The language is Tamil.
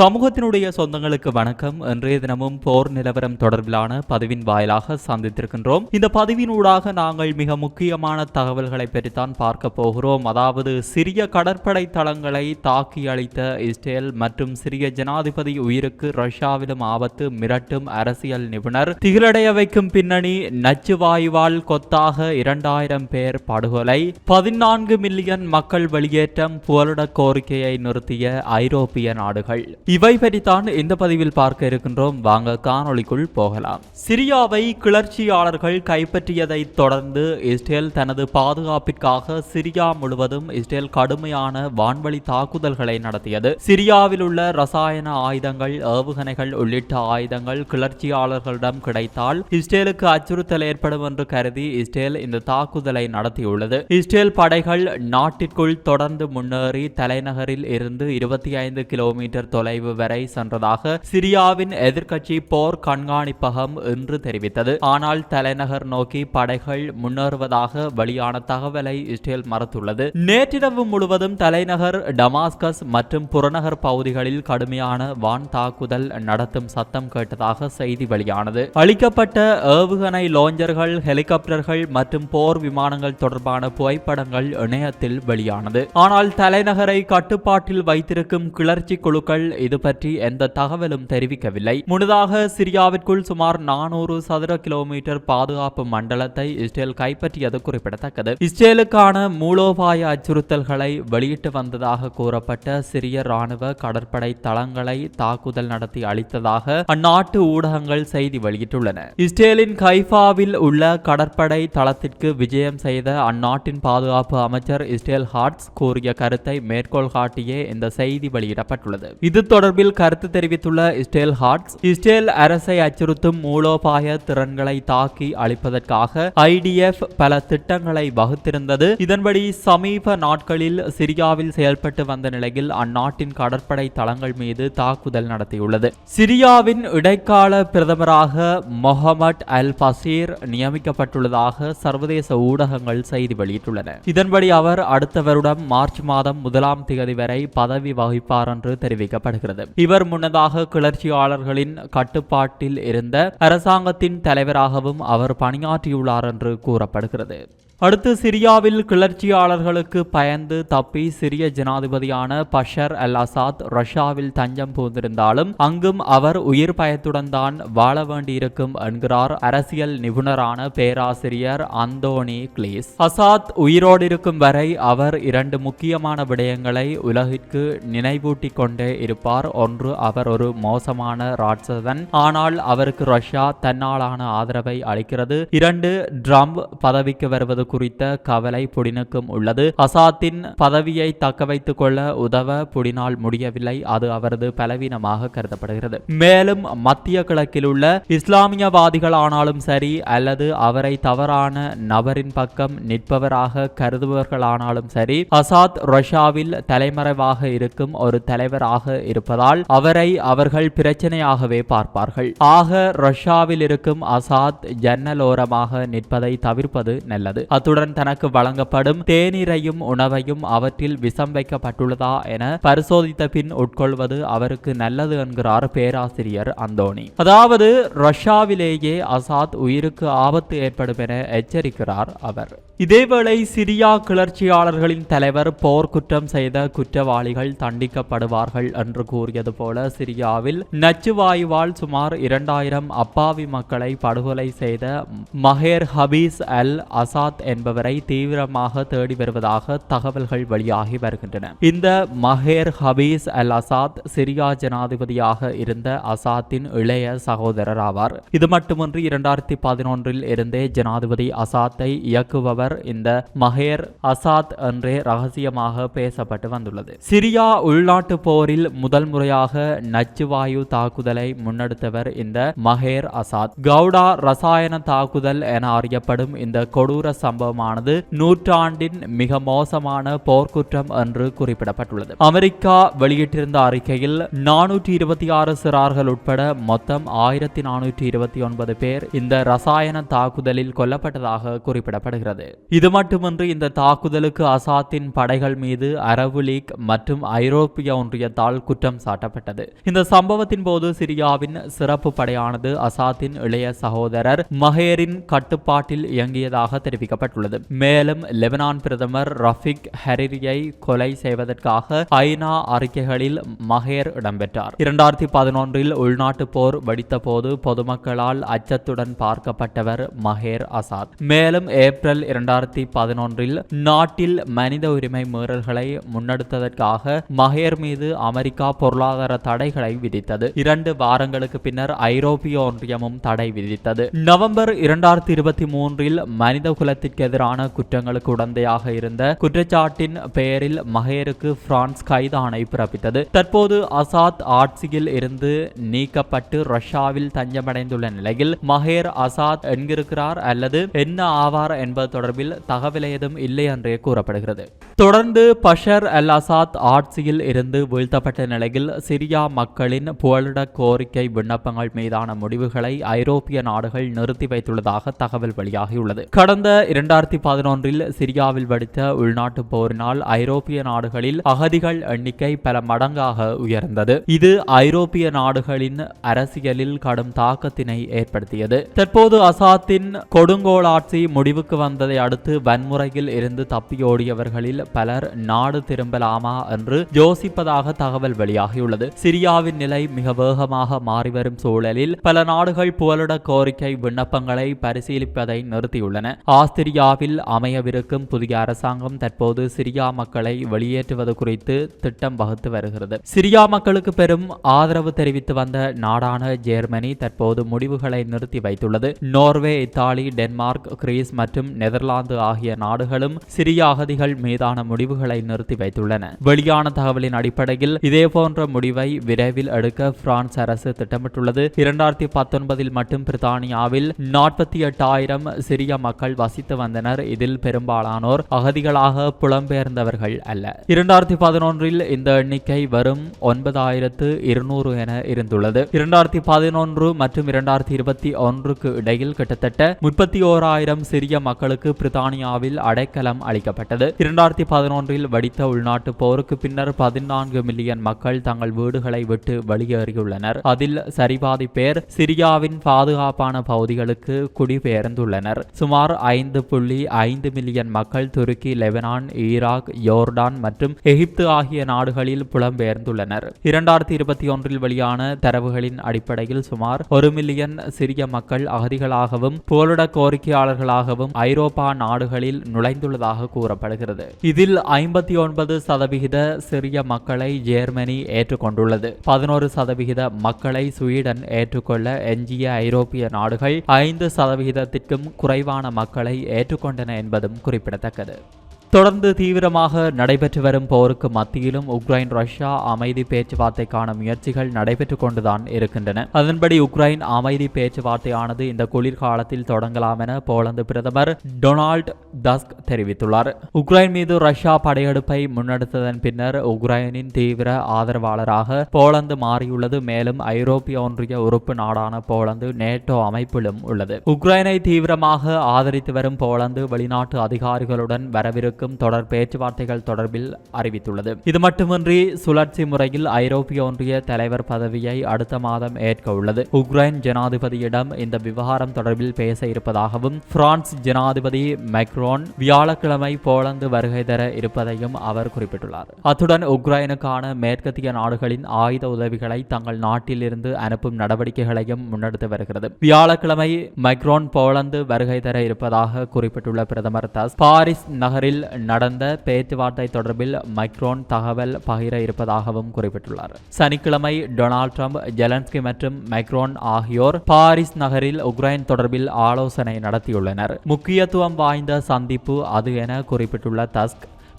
சமூகத்தினுடைய சொந்தங்களுக்கு வணக்கம். இன்றைய தினமும் போர் நிலவரம் தொடர்பிலான பதிவின் வாயிலாக சந்தித்திருக்கின்றோம். இந்த பதிவினூடாக நாங்கள் மிக முக்கியமான தகவல்களை பற்றித்தான் பார்க்க போகிறோம். அதாவது சிறிய கடற்படை தளங்களை தாக்கி அளித்த இஸ்ரேல் மற்றும் சிறிய ஜனாதிபதி உயிருக்கு ரஷ்யாவிலும் ஆபத்து மிரட்டும் அரசியல் நிபுணர். திகிலடைய வைக்கும் பின்னணி நச்சு வாயுவால் கொத்தாக இரண்டாயிரம் பேர் படுகொலை. பதினான்கு மில்லியன் மக்கள் வெளியேற்றம் புகலிட கோரிக்கையை நிறுத்திய ஐரோப்பிய நாடுகள். இவை பற்றித்தான் இந்த பதிவில் பார்க்க இருக்கின்றோம். வாங்க காணொளிக்குள் போகலாம். சிரியாவை கிளர்ச்சியாளர்கள் கைப்பற்றியதை தொடர்ந்து இஸ்ரேல் தனது பாதுகாப்பிற்காக சிரியா முழுவதும் இஸ்ரேல் கடுமையான வான்வழி தாக்குதல்களை நடத்தியது. சிரியாவில் உள்ள ரசாயன ஆயுதங்கள் ஏவுகணைகள் உள்ளிட்ட ஆயுதங்கள் கிளர்ச்சியாளர்களிடம் கிடைத்தால் இஸ்ரேலுக்கு அச்சுறுத்தல் ஏற்படும் என்று கருதி இஸ்ரேல் இந்த தாக்குதலை நடத்தியுள்ளது. இஸ்ரேல் படைகள் நாட்டிற்குள் தொடர்ந்து முன்னேறி தலைநகரில் இருந்து இருபத்தி ஐந்து கிலோமீட்டர் தொலைவு வரை சென்றதாக சிரியாவின் எதிர்க்கட்சி போர் கண்காணிப்பகம் இன்று தெரிவித்தது. ஆனால் தலைநகர் நோக்கி படைகள் முன்னேறுவதாக வெளியான தகவலை இஸ்ரேல் மறுத்துள்ளது. நேற்றிரவு முழுவதும் தலைநகர் டமாஸ்கஸ் மற்றும் புறநகர் பகுதிகளில் கடுமையான வான் தாக்குதல் நடத்தும் சத்தம் கேட்டதாக செய்தி வெளியானது. அளிக்கப்பட்ட ஏவுகணை லோஞ்சர்கள் ஹெலிகாப்டர்கள் மற்றும் போர் விமானங்கள் தொடர்பான புகைப்படங்கள் இணையத்தில் வெளியானது. ஆனால் தலைநகரை கட்டுப்பாட்டில் வைத்திருக்கும் கிளர்ச்சி குழுக்கள் இது பற்றி எந்த தகவலும் தெரிவிக்கவில்லை. முன்னதாக சிரியாவிற்குள் சுமார் நானூறு சதுர கிலோமீட்டர் பாதுகாப்பு மண்டலத்தை இஸ்ரேல் கைப்பற்றியது குறிப்பிடத்தக்கது. இஸ்ரேலுக்கான மூலோபாய அச்சுறுத்தல்களை வெளியிட்டு வந்ததாக கூறப்பட்ட சிரிய ராணுவ கடற்படை தளங்களை தாக்குதல் நடத்தி அளித்ததாக அந்நாட்டு ஊடகங்கள் செய்தி வெளியிட்டுள்ளன. இஸ்ரேலின் கைஃபாவில் உள்ள கடற்படை தளத்திற்கு விஜயம் செய்த அந்நாட்டின் பாதுகாப்பு அமைச்சர் இஸ்ரேல் ஹார்ட்ஸ் கூறிய கருத்தை மேற்கோள் காட்டியே இந்த செய்தி வெளியிடப்பட்டுள்ளது. இது தொடர்பில் கருத்து தெரிவித்துள்ள இஸ்ரேல் ஹார்ட்ஸ் இஸ்ரேல் அரசை அச்சுறுத்தும் மூலோபாய திறன்களை தாக்கி அளிப்பதற்காக ஐடிஎஃப் பல திட்டங்களை வகுத்திருந்தது. இதன்படி சமீப நாட்களில் சிரியாவில் செயல்பட்டு வந்த நிலையில் அந்நாட்டின் கடற்படை தளங்கள் மீது தாக்குதல் நடத்தியுள்ளது. சிரியாவின் இடைக்கால பிரதமராக மொஹமட் அல் பசீர் நியமிக்கப்பட்டுள்ளதாக சர்வதேச ஊடகங்கள் செய்தி வெளியிட்டுள்ளன. இதன்படி அவர் அடுத்த வருடம் மார்ச் மாதம் முதலாம் தேதி வரை பதவி வகிப்பார் என்று தெரிவிக்கப்படுகிறது இவர் முன்னதாக கிளர்ச்சியாளர்களின் கட்டுப்பாட்டில் இருந்த அரசாங்கத்தின் தலைவராகவும் அவர் பணியாற்றியுள்ளார் என்று கூறப்படுகிறது. அடுத்து சிரியாவில் கிளர்ச்சியாளர்களுக்கு பயந்து தப்பி சிரிய ஜனாதிபதியான பஷர் அல் அசாத் ரஷ்யாவில் தஞ்சம் புகுந்திருந்தாலும் அங்கும் அவர் உயிர் பயத்துடன் தான் வாழ வேண்டியிருக்கும் என்கிறார் அரசியல் நிபுணரான பேராசிரியர் அந்தோனி கிளீஸ். அசாத் உயிரோடு இருக்கும் வரை அவர் இரண்டு முக்கியமான விடயங்களை உலகிற்கு நினைவூட்டிக் கொண்டே இருப்பார். ஒன்று அவர் ஒரு மோசமான ராட்சதன். ஆனால் அவருக்கு ரஷ்யா தன்னாலான ஆதரவை அளிக்கிறது. இரண்டு ட்ரம்ப் பதவிக்கு வருவது குறித்த கவலை புடினுக்கும் உள்ளது. அசாத்தின் பதவியை தக்க வைத்துக் கொள்ள உதவ புடினால் முடியவில்லை. அது அவரது பலவீனமாக கருதப்படுகிறது. மேலும் மத்திய கிழக்கில் உள்ள இஸ்லாமியவாதிகள் ஆனாலும் சரி அல்லது அவரை தவறான நபரின் பக்கம் நிற்பவராக கருதுபவர்களானாலும் சரி அசாத் ரஷ்யாவில் தலைமறைவாக இருக்கும் ஒரு தலைவராக இருப்பதால் அவரை அவர்கள் பிரச்சனையாகவே பார்ப்பார்கள். ஆக ரஷ்யாவில் இருக்கும் அசாத் ஜன்னலோரமாக நிற்பதை தவிர்ப்பது நல்லது. அத்துடன் தனக்கு வழங்கப்படும் தேநீரையும் உணவையும் அவற்றில் விஷம் வைக்கப்பட்டுள்ளதா என பரிசோதித்த பின் உட்கொள்வது அவருக்கு நல்லது என்கிறார் பேராசிரியர் அந்தோணி. அதாவது ரஷ்யாவிலேயே அசாத் உயிருக்கு ஆபத்து ஏற்படும் என எச்சரிக்கிறார் அவர். இதேவேளை சிரியா கிளர்ச்சியாளர்களின் தலைவர் போர்க்குற்றம் செய்த குற்றவாளிகள் தண்டிக்கப்படுவார்கள் என்று கூறியது போல சிரியாவில் நச்சு வாயுவால் சுமார் இரண்டாயிரம் அப்பாவி மக்களை படுகொலை செய்த மஹேர் ஹபீஸ் அல் அசாத் என்பவரை தீவிரமாக தேடி வருவதாக தகவல்கள் வெளியாகி வருகின்றன. இந்த Maher Hafez al Assad Syria ஜனாதிபதியாக இருந்த அசாத்தின் இளைய சகோதரர் ஆவார். இது மட்டுமின்றி இரண்டாயிரத்தி பதினொன்றில் இருந்தே ஜனாதிபதி அசாத்தை இயக்குபவர் இந்த மஹேர் அசாத் என்றே ரகசியமாக பேசப்பட்டு வந்துள்ளது. சிரியா உள்நாட்டு போரில் முதல் முறையாக நச்சுவாயு தாக்குதலை முன்னெடுத்தவர் இந்த மஹேர் அசாத். கவுடா ரசாயன தாக்குதல் என அறியப்படும் இந்த கொடூர சம்பவம் சம்பவமானது நூற்றாண்டின் மிக மோசமான போர்க்குற்றம் என்று குறிப்பிடப்பட்டுள்ளது. அமெரிக்கா வெளியிட்டிருந்த அறிக்கையில் நானூற்றி இருபத்தி ஆறு சிறார்கள் உட்பட மொத்தம் ஆயிரத்தி நானூற்றி இருபத்தி ஒன்பது பேர் இந்த ரசாயன தாக்குதலில் கொல்லப்பட்டதாக குறிப்பிடப்படுகிறது. இது மட்டுமின்றி இந்த தாக்குதலுக்கு அசாத்தின் படைகள் மீது அரபு லீக் மற்றும் ஐரோப்பிய ஒன்றியத்தால் குற்றம் சாட்டப்பட்டது. இந்த சம்பவத்தின் போது சிரியாவின் சிறப்பு படையானது அசாத்தின் இளைய சகோதரர் மஹேரின் கட்டுப்பாட்டில் இயங்கியதாக தெரிவிக்கப்பட்டுள்ளது மேலும் லெபனான் பிரதமர் ரஃபிக் ஹரிரியை கொலை செய்வதற்காக ஐநா அறிக்கைகளில் மகேர் இடம்பெற்றார். இரண்டாயிரத்தி பதினொன்றில் உள்நாட்டு போர் வெடித்த போது பொதுமக்களால் அச்சத்துடன் பார்க்கப்பட்டவர் மஹேர் அசாத். மேலும் ஏப்ரல் இரண்டாயிரத்தி பதினொன்றில் நாட்டில் மனித உரிமை மீறல்களை முன்னெடுத்ததற்காக மஹேர் மீது அமெரிக்கா பொருளாதார தடைகளை விதித்தது. இரண்டு வாரங்களுக்கு பின்னர் ஐரோப்பிய ஒன்றியமும் தடை விதித்தது. நவம்பர் இரண்டாயிரத்தி இருபத்தி மூன்றில் மனித குலத்தின் குலத்திற்கு எதிரான குற்றங்களுக்கு உடந்தையாக இருந்த குற்றச்சாட்டின் பெயரில் மஹேருக்கு பிரான்ஸ் கைதானை பிறப்பித்தது. தற்போது அசாத் ஆட்சியில் இருந்து நீக்கப்பட்டு ரஷ்யாவில் தஞ்சமடைந்துள்ள நிலையில் மஹேர் அசாத் என்கிருக்கிறார் அல்லது என்ன ஆவார் என்பது தொடர்பில் தகவல் ஏதும் இல்லை என்றே கூறப்படுகிறது. தொடர்ந்து பஷர் அல் அசாத் ஆட்சியில் இருந்து வீழ்த்தப்பட்ட நிலையில் சிரியா மக்களின் புகலிட கோரிக்கை விண்ணப்பங்கள் மீதான முடிவுகளை ஐரோப்பிய நாடுகள் நிறுத்தி வைத்துள்ளதாக தகவல் வெளியாகியுள்ளது. கடந்த இரண்டாயிரத்தி பதினொன்றில் சிரியாவில் வெடித்த உள்நாட்டு போரினால் ஐரோப்பிய நாடுகளில் அகதிகள் எண்ணிக்கை பல மடங்காக உயர்ந்தது. இது ஐரோப்பிய நாடுகளின் அரசியலில் கடும் தாக்கத்தினை ஏற்படுத்தியது. தற்போது அசாத்தின் கொடுங்கோளாட்சி முடிவுக்கு வந்ததை அடுத்து வன்முறையில் இருந்து தப்பியோடியவர்களில் பலர் நாடு திரும்பலாமா என்று யோசிப்பதாக தகவல் வெளியாகியுள்ளது. சிரியாவின் நிலை மிக வேகமாக மாறிவரும் சூழலில் பல நாடுகள் புகலிட கோரிக்கை விண்ணப்பங்களை பரிசீலிப்பதை நிறுத்தியுள்ளன. ஆஸ்திரியாவில் அமையவிருக்கும் புதிய அரசாங்கம் தற்போது சிரியா மக்களை வெளியேற்றுவது குறித்து திட்டம் வகுத்து வருகிறது. சிரியா மக்களுக்கு பெரும் ஆதரவு தெரிவித்து வந்த நாடான ஜெர்மனி தற்போது முடிவுகளை நிறுத்தி வைத்துள்ளது. நோர்வே இத்தாலி டென்மார்க் கிரீஸ் மற்றும் நெதர்லாந்து ஆகிய நாடுகளும் சிரிய அகதிகள் மீதான முடிவுகளை நிறுத்தி வைத்துள்ளன. வெளியான தகவலின் அடிப்படையில் இதேபோன்ற முடிவை விரைவில் எடுக்க பிரான்ஸ் அரசு திட்டமிட்டுள்ளது. இரண்டாயிரத்தி பத்தொன்பதில் மட்டும் பிரித்தானியாவில் நாற்பத்தி எட்டாயிரம் சிறிய மக்கள் வசித்து வந்தனர். இதில் பெரும்பாலானோர் அகதிகளாக புலம்பெயர்ந்தவர்கள் அல்ல. இரண்டாயிரத்தி பதினொன்றில் இந்த எண்ணிக்கை வரும் ஒன்பதாயிரத்து இருநூறு என இருந்துள்ளது. இரண்டாயிரத்தி பதினொன்று மற்றும் இரண்டாயிரத்தி இருபத்தி ஒன்றுக்கு இடையில் கிட்டத்தட்ட முப்பத்தி ஓராயிரம் சிறிய மக்களுக்கு பிரித்தானியாவில் அடைக்கலம் அளிக்கப்பட்டது. இரண்டாயிரத்தி பதினொன்றில் வடித்த உள்நாட்டு போருக்கு பின்னர் பதினான்கு மில்லியன் மக்கள் தங்கள் வீடுகளை விட்டு வெளியேறியுள்ளனர். அதில் சரிபாதி பேர் சிரியாவின் பாதுகாப்பான பகுதிகளுக்கு குடிபெயர்ந்துள்ளனர். சுமார் ஐந்து புள்ளி ஐந்து மில்லியன் மக்கள் துருக்கி லெபனான் ஈராக் யோர்டான் மற்றும் எகிப்து ஆகிய நாடுகளில் புலம்பெயர்ந்துள்ளனர். இரண்டாயிரத்தி இருபத்தி ஒன்றில் வெளியான தரவுகளின் அடிப்படையில் சுமார் ஒரு மில்லியன் சிரிய மக்கள் அகதிகளாகவும் புகலிட கோரிக்கையாளர்களாகவும் ஐரோப்பா நாடுகளில் நுழைந்துள்ளதாக கூறப்படுகிறது. இதில் ஐம்பத்தி ஒன்பது சதவிகித சிறிய மக்களை ஜெர்மனி ஏற்றுக்கொண்டுள்ளது. பதினோரு சதவிகித மக்களை ஸ்வீடன் ஏற்றுக்கொள்ள எஞ்சிய ஐரோப்பிய நாடுகள் ஐந்து சதவிகிதத்திற்கும் குறைவான மக்களை ஏற்றுக்கொண்டன என்பதும் குறிப்பிடத்தக்கது. தொடர்ந்து தீவிரமாக நடைபெற்று வரும் போருக்கு மத்தியிலும் உக்ரைன் ரஷ்யா அமைதி பேச்சுவார்த்தைக்கான முயற்சிகள் நடைபெற்றுக் கொண்டுதான் இருக்கின்றன. அதன்படி உக்ரைன் அமைதி பேச்சுவார்த்தையானது இந்த குளிர்காலத்தில் தொடங்கலாம் என போலந்து பிரதமர் டொனால்ட் டஸ்க் தெரிவித்துள்ளார். உக்ரைன் மீது ரஷ்யா படையெடுப்பை முன்னெடுத்ததன் பின்னர் உக்ரைனின் தீவிர ஆதரவாளராக போலந்து மாறியுள்ளது. மேலும் ஐரோப்பிய ஒன்றிய உறுப்பு நாடான போலந்து நேட்டோ அமைப்பிலும் உள்ளது. உக்ரைனை தீவிரமாக ஆதரித்து வரும் போலந்து வெளிநாட்டு அதிகாரிகளுடன் வரவிருக்கும் இருக்கும் தொடர் பேச்சுவார்த்தைகள் தொடர்பில் அறிவித்துள்ளது. இது மட்டுமின்றி சுழற்சி முறையில் ஐரோப்பிய ஒன்றிய தலைவர் பதவியை அடுத்த மாதம் ஏற்க உள்ளது. உக்ரைன் ஜனாதிபதியிடம் இந்த விவகாரம் தொடர்பில் பேச இருப்பதாகவும் பிரான்ஸ் ஜனாதிபதி மைக்ரோன் வியாழக்கிழமை போலந்து வருகை தர இருப்பதையும் அவர் குறிப்பிட்டுள்ளார். அத்துடன் உக்ரைனுக்கான மேற்கத்திய நாடுகளின் ஆயுத உதவிகளை தங்கள் நாட்டிலிருந்து அனுப்பும் நடவடிக்கைகளையும் முன்னெடுத்து வருகிறது. வியாழக்கிழமை மைக்ரோன் போலந்து வருகை தர இருப்பதாக குறிப்பிட்டுள்ள பிரதமர் தாஸ் பாரிஸ் நகரில் நடந்த பேச்சுவார்த்தை தொடர்பில் மைக்ரோன் தகவல் பகிர இருப்பதாகவும் குறிப்பிட்டுள்ளார். சனிக்கிழமை டொனால்ட் ட்ரம்ப் ஜெலன்ஸ்கி மற்றும் மைக்ரோன் ஆகியோர் பாரிஸ் நகரில் உக்ரைன் தொடர்பில் ஆலோசனை நடத்தியுள்ளனர். முக்கியத்துவம் வாய்ந்த சந்திப்பு அது என குறிப்பிட்டுள்ள தஸ்க்